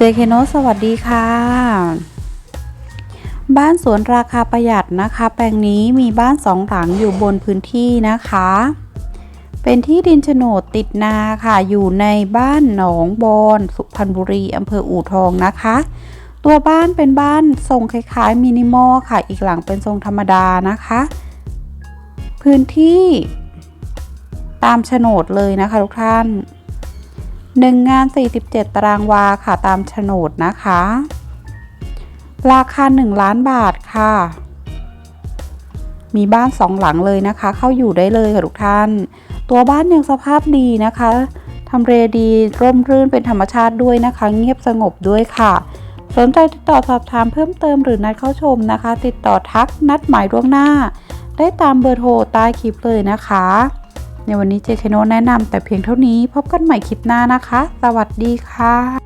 เจเคโนสวัสดีค่ะ บ้านสวนราคาประหยัดนะคะ แปลงนี้มีบ้านสองหลังอยู่บนพื้นที่นะคะ เป็นที่ดินโฉนดติดนาค่ะ อยู่ในบ้านหนองบอนสุพรรณบุรีอำเภออู่ทองนะคะ ตัวบ้านเป็นบ้านทรงคล้ายๆมินิมอลค่ะ อีกหลังเป็นทรงธรรมดานะคะ พื้นที่ตามโฉนดเลยนะคะทุกท่าน หนึ่งงาน 47 ตารางวาค่ะตามโฉนดนะคะ ราคา 1 ล้านบาทค่ะ มีบ้านสองหลังเลยนะคะ เข้าอยู่ได้เลยค่ะทุกท่าน ตัวบ้านยังสภาพดีนะคะทำเรดีร่มรื่นเป็นธรรมชาติด้วยนะคะ เงียบสงบด้วยค่ะ สนใจติดต่อสอบถามเพิ่มเติมหรือนัดเข้าชมนะคะ ติดต่อทักนัดหมายล่วงหน้า ได้ตามเบอร์โทรใต้คลิปเลยนะคะ ในวันนี้เจชโนแนะนำแต่เพียงเท่านี้พบกันใหม่คลิปหน้านะคะ สวัสดีค่ะ